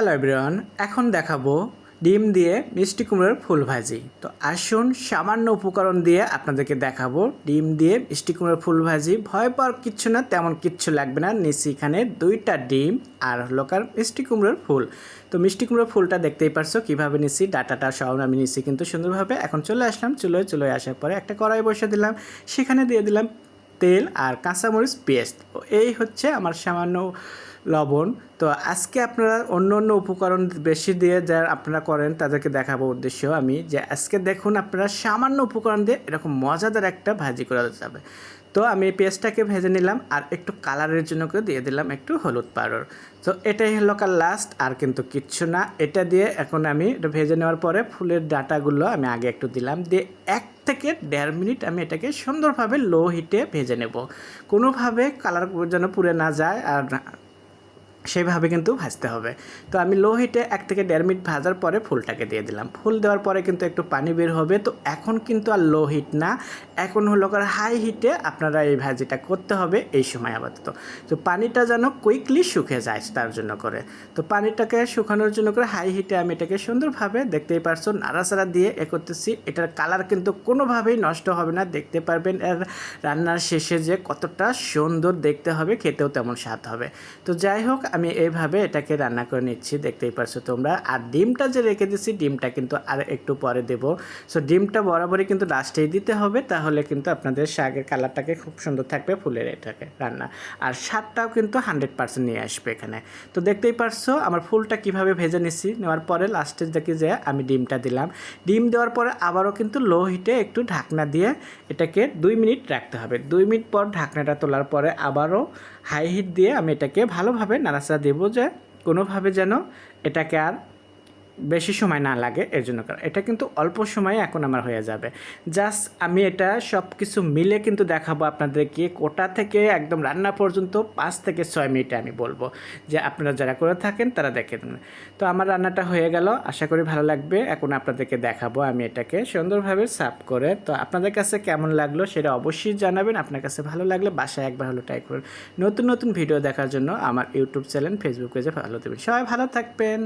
Hello everyone এখন দেখাবো ডিম দিয়ে মিষ্টি কুমড়োর ফুল ভাজি। তো আসুন সামান্য উপকরণ দিয়ে আপনাদেরকে দেখাবো ডিম দিয়ে মিষ্টি কুমড়োর ফুল ভাজি। ভয় পাওয়ার কিচ্ছু না, তেমন কিচ্ছু লাগবে না। নিচ্ছি এখানে দুইটা ডিম আর লোকার মিষ্টি কুমড়োর ফুল। তো মিষ্টি কুমড়োর ফুলটা দেখতেই পারছ, কীভাবে নিচ্ছি, ডাটাটা সহ আমি নিচ্ছি কিন্তু সুন্দরভাবে। এখন চলে আসলাম, চুলোয় চুলোয় আসার পরে একটা কড়াই বসে দিলাম। সেখানে দিয়ে দিলাম তেল আর কাঁচামরিচ পেস্ট। এই হচ্ছে আমার সামান্য লবণ। তো আজকে আপনারা অন্য অন্য উপকরণ বেশি দিয়ে যা আপনারা করেন তাদেরকে দেখাবো উদ্দেশ্য আমি, যে আজকে দেখুন আপনারা সামান্য উপকরণ দিয়ে এরকম মজাদার একটা ভাজি করা যাবে। তো আমি পেঁয়াজটাকে ভেজে নিলাম আর একটু কালারের জন্য করে দিয়ে দিলাম একটু হলুদ পাউডার। তো এটাই হলো কাল লাস্ট আর কিন্তু কিচ্ছু না। এটা দিয়ে এখন আমি এটা ভেজে নেওয়ার পরে ফুলের ডাটাগুলো আমি আগে একটু দিলাম। দিয়ে এক থেকে দেড় মিনিট আমি এটাকে সুন্দরভাবে লো হিটে ভেজে নেব। কোনোভাবে কালার যেন পুড়ে না যায় আর সেইভাবে কিন্তু ভাজতে হবে। তো আমি লো হিটে এক থেকে দেড় মিনিট ভাজার পরে ফুলটাকে দিয়ে দিলাম। ফুল দেওয়ার পরে কিন্তু একটু পানি বের হবে। তো এখন কিন্তু আর লো হিট না। এখন হলো কার হাই হিটে আপনারা এই ভাজিটা করতে হবে এই সময় আপাতত। তো পানিটা যেন কুইকলি শুকে যায় তার জন্য করে। তো পানিটাকে শুকানোর জন্য করে হাই হিটে আমি এটাকে সুন্দরভাবে দেখতেই পারছ নাড়াচাড়া দিয়ে এ করতেছি। এটার কালার কিন্তু কোনোভাবেই নষ্ট হবে না। দেখতে পারবেন এর রান্নার শেষে যে কতটা সুন্দর দেখতে হবে, খেতেও তেমন স্বাদ হবে। তো যাই হোক আমি এইভাবে এটাকে রান্না করে নিচ্ছি, দেখতেই পারছ তোমরা। আর ডিমটা যে রেখে দিচ্ছি ডিমটা কিন্তু আর একটু পরে দেবো। সো ডিমটা বরাবরই কিন্তু লাস্টেই দিতে হবে, তাহলে কিন্তু আপনাদের শাকের কালারটাকে খুব সুন্দর থাকবে, ফুলের এটাকে রান্না। আর স্বাদটাও কিন্তু হান্ড্রেড পার্সেন্ট নিয়ে আসবে এখানে। তো দেখতেই পারছ, আমার ফুলটা কীভাবে ভেজে নিচ্ছি, নেওয়ার পরে লাস্টের দিকে যে আমি ডিমটা দিলাম। ডিম দেওয়ার পরে আবারও কিন্তু লো হিটে একটু ঢাকনা দিয়ে এটাকে দুই মিনিট রাখতে হবে। দুই মিনিট পর ঢাকনাটা তোলার পরে আবারও হাই হিট দিয়ে আমি এটাকে ভালোভাবে নাড়াচাড়া দেব যে কোনোভাবে যেন এটাকে আর বেশি সময় না লাগে এর জন্য কারণ এটা কিন্তু অল্প সময়ে এখন আমার হয়ে যাবে। জাস্ট আমি এটা সব কিছু মিলে কিন্তু দেখাবো আপনাদেরকে কোটা থেকে একদম রান্না পর্যন্ত পাঁচ থেকে ছয় মিনিটে আমি বলব যে আপনারা যারা করে থাকেন তারা দেখে দেবেন তো আমার রান্নাটা হয়ে গেল, আশা করি ভালো লাগবে। এখন আপনাদেরকে দেখাবো আমি এটাকে সুন্দরভাবে সার্ভ করে। তো আপনাদের কাছে কেমন লাগল সেটা অবশ্যই জানাবেন। আপনার কাছে ভালো লাগলে বাসায় একবার হলো ট্রাই করুন। নতুন নতুন ভিডিও দেখার জন্য আমার ইউটিউব চ্যানেল ফেসবুক পেজে ভালো দেবেন। সবাই ভালো থাকবেন।